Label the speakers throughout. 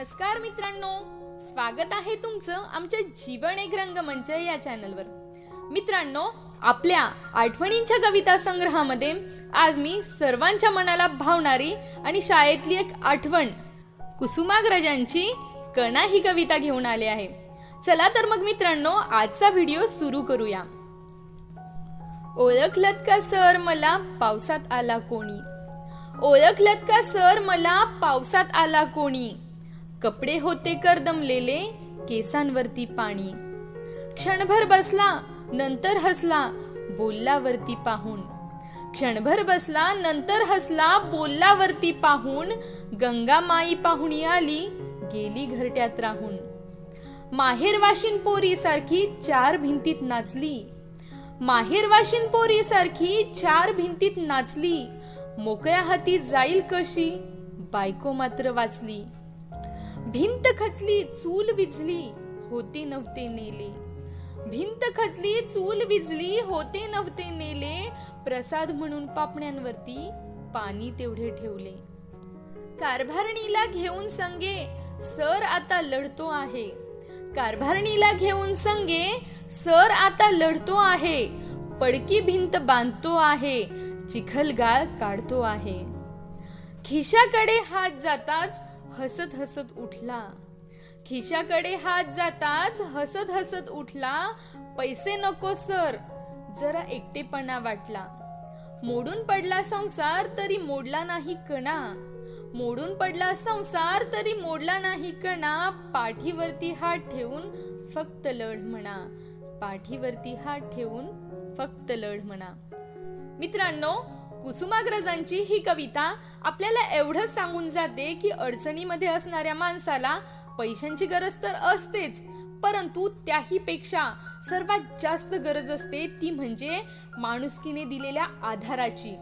Speaker 1: नमस्कार मित्रांनो. स्वागत आहे तुमचं आमच्या जीवन एक रंगमंच या चॅनलवर मित्रांनो आपल्या आठवणींच्या कविता संग्रहामध्ये आज मी सर्वांच्या मनाला भावणारी आणि शाळेतली एक आठवण कुसुमाग्रजांची कणा ही कविता घेऊन आले आहे. चला तर मग मित्रांनो आजचा व्हिडिओ सुरू करूया. ओळखलत का सर मला पावसात आला कोणी? ओळखलत का सर मला पावसात आला कोणी? कपडे होते करदमलेले केसांवरती पाणी. क्षणभर बसला नंतर हसला बोललावरती पाहून. क्षणभर बसला नंतर हसला बोललावरती पाहून. गंगा माई पाहुणी आली गेली घरट्यात राहून. माहेर वाशिन पोरी सारखी चार भिंतीत नाचली. माहेर वाशिन पोरी सारखी चार भिंतीत नाचली. मोकळ्या हाती जाईल कशी बायको मात्र वाचली. भिंत खचली चूल विझली होते नव्हते नेले. भिंत खचली चूल विझली होते नव्हते नेले. प्रसाद म्हणून पापण्यांवरती पाणी तेवढे ठेवले. कारभारणीला घेऊन संगे सर आता लढतो आहे. कारभारणीला घेऊन संगे सर आता लढतो आहे. पडकी भिंत बांधतो आहे चिखलगाळ काढतो आहे. खिशाकडे हात जाताच हसत हसत उठला. खिशाकडे हात जाताच हसत हसत उठला. पैसे नको सर. जरा एकटेपणा वाटला. मोडून पडला संसार तरी मोडला नाही कणा. मोडून पडला संसार तरी मोडला नाही कणा. पाठीवरती हात ठेवून फक्त लढ म्हणा. पाठीवरती हात ठेवून फक्त लढ म्हणा. मित्रांनो कुसुमाग्रजांची ही कविता आपल्याला एवढंच सांगून जाते की अडचणीमध्ये असणाऱ्या माणसाला पैशांची गरज तर असतेच परंतु त्याही पेक्षा सर्वात जास्त गरज असते ती म्हणजे माणुसकीने दिलेल्या आधाराची.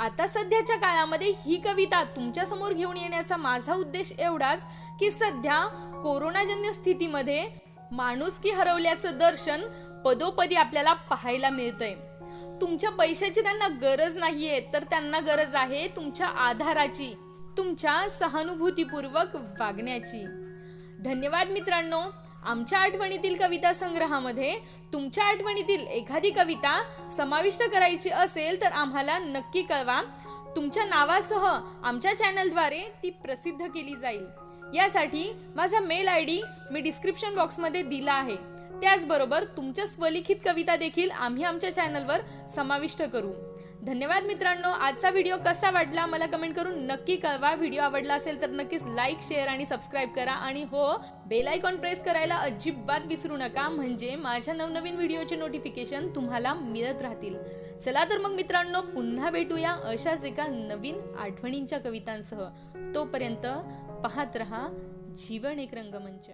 Speaker 1: आता सध्याच्या काळामध्ये ही कविता तुमच्यासमोर घेऊन येण्याचा माझा उद्देश एवढाच की सध्या कोरोनाजन्य स्थितीमध्ये माणुसकी हरवल्याचं दर्शन पदोपदी आपल्याला पाहायला मिळतंय. तुमच्या पैशाची त्यांना गरज नाहीये तर त्यांना गरज आहे तुमच्या आधाराची तुमच्या सहानुभूतीपूर्वक वागण्याची. धन्यवाद मित्रांनो. आमच्या आठवणीतील कविता संग्रहामध्ये तुमच्या आठवणीतील एखादी कविता समाविष्ट करायची असेल तर आम्हाला नक्की कळवा. तुमच्या नावासह आमच्या चॅनलद्वारे ती प्रसिद्ध केली जाईल. यासाठी माझा मेल आय डी मी डिस्क्रिप्शन बॉक्समध्ये दिला आहे. त्याचबरोबर तुमच्या स्वलिखित कविता देखील आम्ही आमच्या चॅनलवर समाविष्ट करू. धन्यवाद मित्रांनो. आजचा व्हिडिओ कसा वाटला मला कमेंट करून नक्की कळवा. व्हिडिओ आवडला असेल तर नक्कीच लाईक शेअर आणि सबस्क्राईब करा. आणि हो बेल आयकॉन प्रेस करायला अजिबात विसरू नका. म्हणजे माझ्या नवनवीन व्हिडिओचे नोटिफिकेशन तुम्हाला मिळत राहतील. चला तर मग मित्रांनो पुन्हा भेटूया अशाच एका नवीन आठवणींच्या कवितांसह. तोपर्यंत पाहत रहा जीवन एक रंगमंच.